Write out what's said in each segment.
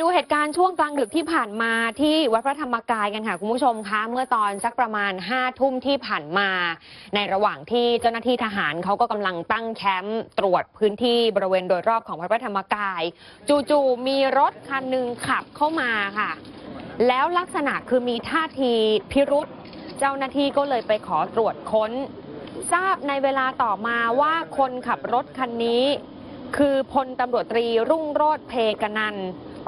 ดูเหตุการณ์ช่วงกลางดึกที่ผ่านมาที่วัดพระธรรมกายกันค่ะคุณผู้ชมคะ เมื่อตอนสักประมาณ5้าทุ่มที่ผ่านมา ในระหว่างที่เจ้าหน้าที่ทหารเขาก็กำลังตั้งแคมป์ตรวจพื้นที่บริเวณโดยรอบของวัดพระธรรมกาย จู่ๆมีรถคันหนึ่งขับเข้ามาค่ะ แล้วลักษณะคือมีท่าทีพิรุษเจ้าหน้าที่ก็เลยไปขอตรวจค้น ทราบในเวลาต่อมาว่าคนขับรถคันนี้ คือพลตำรวจตรีรุ่งโรธเพกนัน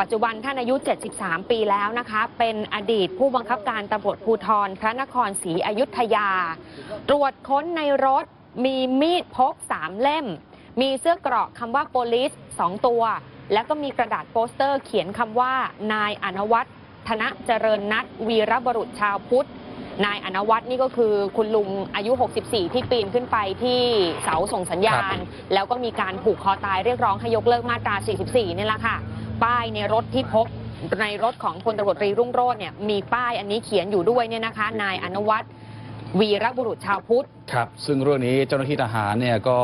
ปัจจุบันท่านอายุ 73 ปีแล้วนะคะ เป็นอดีตผู้บังคับการตำรวจภูธรพระนครศรีอยุธยา ตรวจค้นในรถมีมีดพก3เล่ม มีเสื้อเกราะคำว่า police 2ตัว แล้วก็มีกระดาษโปสเตอร์เขียนคำว่า นายอนวัตรธนเจริญนัทวีรบุรุษชาวพุทธนายอนวัตรนี่ก็คือคุณลุงอายุ 64 ที่ปีนขึ้นไปที่เสาส่งสัญญาณ แล้วก็มีการผูกคอตายเรียกร้องให้ยกเลิกมาตรา 44 นี่แหละค่ะ ป้ายในรถที่พบในรถของพลตำรวจตรีรุ่งโรจน์เนี่ยมีป้ายอันนี้เขียนอยู่ด้วยเนี่ยนะคะ นายอนวัตรวีรบุรุษชาวพุทธ ครับ ซึ่งเรื่องนี้เจ้าหน้าที่ทหารเนี่ยก็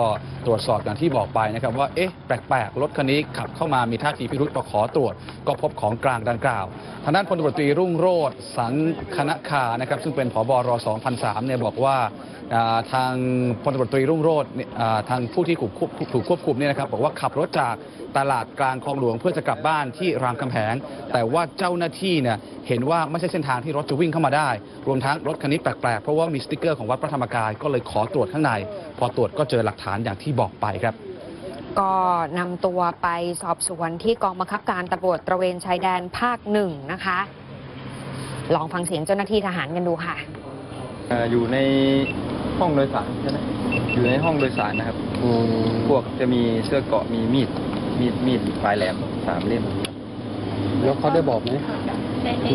ตรวจสอบอย่างที่บอกไปนะครับว่า เอ๊ะ แปลกๆ รถคันนี้ขับเข้ามามีท่าทีพิรุษก็ขอตรวจ ก็พบของกลางดังกล่าว ทางด้านพลตำรวจตรีรุ่งโรจน์สังคณคานะครับ ซึ่งเป็นผบร2003เนี่ยบอกว่าทางพลตำรวจตรีรุ่งโรจน์เนี่ยอ่าทางผู้ที่ถูกถูกควบคุมเนี่ยนะครับบอกว่าขับรถจากตลาดกลางคลองหลวงเพื่อจะกลับบ้านที่รามคำแหง แต่ว่าเจ้าหน้าที่เนี่ยเห็นว่าไม่ใช่เส้นทางที่รถจะวิ่งเข้ามาได้ รวมทั้งรถคันนี้แปลกๆ เพราะว่ามีสติกเกอร์ของวัดพระธรรมกายก็เลยขอตรวจข้างใน พอตรวจก็เจอหลักฐานอย่างที่บอกไปครับ ก็นำตัวไปสอบสวนที่กองบังคับการตำรวจตระเวนชายแดนภาคหนึ่งนะคะ ลองฟังเสียงเจ้าหน้าที่ทหารกันดูค่ะเอ่ออยู่ในห้องโดยสารใช่ไหมอยู่ในห้องโดยสารนะครับ พวกจะมีเสื้อเกราะมีมีด มีดมีดปลายแหลมสามเล่ม แล้วเขาได้บอกไหม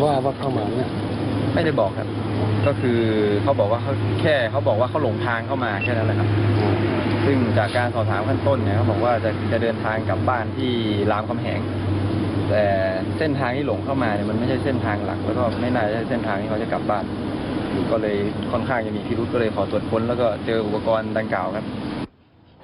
ว่าว่าเข้ามาเนี่ย ไม่ได้บอกครับ ก็คือเขาบอกว่าเขาแค่เขาบอกว่าเขาหลงทางเข้ามาแค่นั้นแหละครับ ซึ่งจากการสอบถามขั้นต้นเนี่ยเขาบอกว่าจะจะเดินทางกลับบ้านที่รามคำแหง แต่เส้นทางที่หลงเข้ามาเนี่ยมันไม่ใช่เส้นทางหลัก แล้วก็ไม่น่าจะใช่เส้นทางที่เขาจะกลับบ้านก็เลยค่อนข้างจะมีพิรุธก็เลยขอตรวจค้นแล้วก็เจออุปกรณ์ดังกล่าวครับ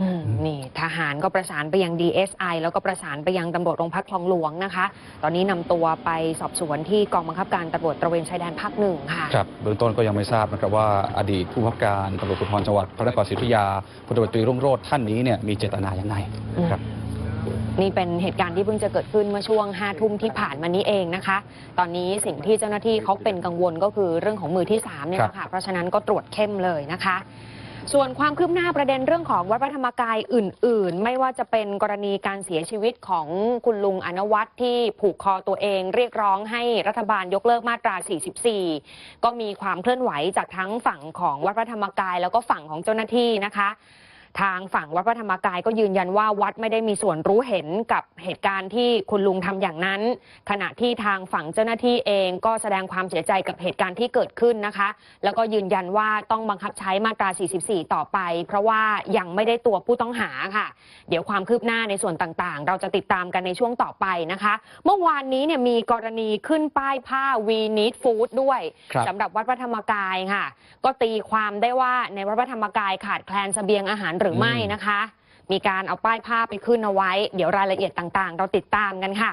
อืมนี่ทหารก็ประสานไปยัง DSI แล้วก็ประสานไปยังตำรวจโรงพักคลองหลวงนะคะ ตอนนี้นำตัวไปสอบสวนที่กองบังคับการตำรวจตระเวนชายแดนภาคหนึ่งค่ะ ครับเบื้องต้นก็ยังไม่ทราบนะครับว่าอดีตผู้บังคับการตำรวจภูธรจังหวัดพระนครศรีอยุธยาพลตำรวจตรีรุ่งโรจน์ท่านนี้เนี่ยมีเจตนาอย่างไรครับ นี่เป็นเหตุการณ์ที่เพิ่งจะเกิดขึ้นเมื่อช่วง5้าทุ่มที่ผ่านมานี้เองนะคะ ตอนนี้สิ่งที่เจ้าหน้าที่เขาเป็นกังวลก็คือเรื่องของมือที่3เนี่ยแหละค่ะเพราะฉะนั้นก็ตรวจเข้มเลยนะคะ ส่วนความคืบหน้าประเด็นเรื่องของวัดพระธรรมกายอื่น ๆ ไม่ว่าจะเป็นกรณีการเสียชีวิตของคุณลุงอนวัตรที่ผูกคอตัวเอง เรียกร้องให้รัฐบาลยกเลิกมาตรา 44 ก็มีความเคลื่อนไหวจากทั้งฝั่งของวัดพระธรรมกาย แล้วก็ฝั่งของเจ้าหน้าที่นะคะ ทางฝั่งวัดพระธรรมกายก็ยืนยันว่าวัดไม่ได้มีส่วนรู้เห็นกับเหตุการณ์ที่คุณลุงทำอย่างนั้น ขณะที่ทางฝั่งเจ้าหน้าที่เองก็แสดงความเสียใจกับเหตุการณ์ที่เกิดขึ้นนะคะ แล้วก็ยืนยันว่าต้องบังคับใช้มาตรา 44 ต่อไป เพราะว่ายังไม่ได้ตัวผู้ต้องหาค่ะ เดี๋ยวความคืบหน้าในส่วนต่างๆ เราจะติดตามกันในช่วงต่อไปนะคะ เมื่อวานนี้เนี่ยมีกรณีขึ้นป้ายผ้า We Need Food ด้วยครับสำหรับวัดพระธรรมกายค่ะ ก็ตีความได้ว่าในวัดพระธรรมกายขาดแคลนเสบียงอาหารหรือไม่นะคะ มีการเอาป้ายผ้าไปขึ้นเอาไว้ เดี๋ยวรายละเอียดต่างๆ เราติดตามกันค่ะ